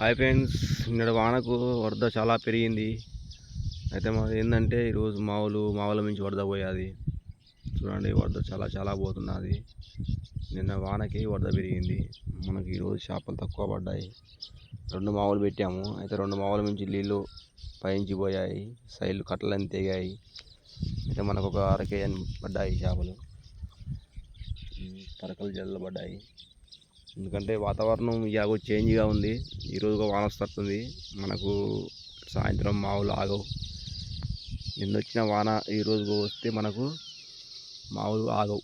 Hi friends నిన్నటి వానకు వరద చాలా పెరిగింది. అయితే మాది ఏంటంటే ఈరోజు మావులు మావుల నుంచి వరద పోయాది. చూడండి వరద చాలా చాలా పోతున్నది. నిన్న వానకి వరద పెరిగింది. మనకి ఈరోజు చేపలు తక్కువ పడ్డాయి. రెండు మావులు పెట్టాము. అయితే రెండు మావుల నుంచి నీళ్ళు పయించి పోయాయి సైడ్లు కట్టలని తెగాయి. అయితే మనకు ఒక అరకేయన్ పడ్డాయి చేపలు. తరకలు జల్లబడ్డాయి. ఎందుకంటే వాతావరణం ఇలాగో చేంజ్గా ఉంది. ఈరోజు వాన వస్తుంది. మనకు సాయంత్రం మావులు ఆగవు. నిన్నొచ్చిన వాన ఈరోజు వస్తే మనకు మావులు ఆగవు.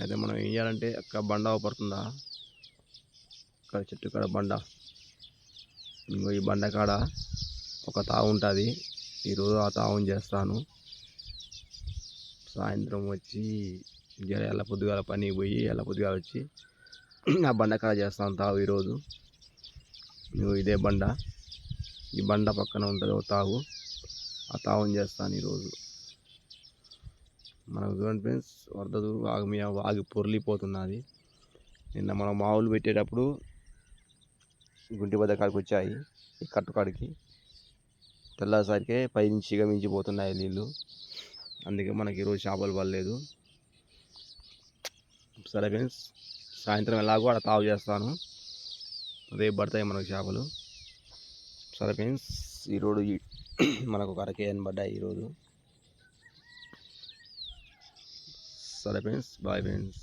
అయితే మనం ఏం చేయాలంటే అక్కడ బండ పడుతుందా అక్కడ చెట్టు కాడ బండ. ఇంకో ఈ బండ కాడ ఒక తావు ఉంటుంది. ఈరోజు ఆ తావుని చేస్తాను. సాయంత్రం వచ్చి జర ఎలా పొద్దుగాల పని పోయి ఎలా పొద్దుగాల వచ్చి ఆ బండ కాడ చేస్తాను తావు ఈరోజు. నువ్వు ఇదే బండ. ఈ బండ పక్కన ఉంటుంది ఒక తావు ఆ తావుని చేస్తాను ఈరోజు. మనకు చూడండి ఫ్రెండ్స్ వరదలు ఆగి మీ ఆగి పొర్లిపోతున్నది. నిన్న మనం మావులు పెట్టేటప్పుడు గుంటి బద్ద కాడికి వచ్చాయి ఈ కట్టుకాడికి తెల్లసరికే పైనుంచి మించిపోతున్నాయి నీళ్ళు అందుకే మనకి ఈరోజు చేపలు పడలేదు. సరే ఫ్రెండ్స్ సాయంత్రం ఎలాగో అక్కడ తావు చేస్తాను. రేపు పడతాయి మనకు చేపలు. సరే ఫ్రెండ్స్ ఈరోజు ఈ- మనకు ఒక అరకేయన్ పడ్డాయి ఈరోజు. సరే ఫ్రెండ్స్ బాయ్ ఫ్రెండ్స్.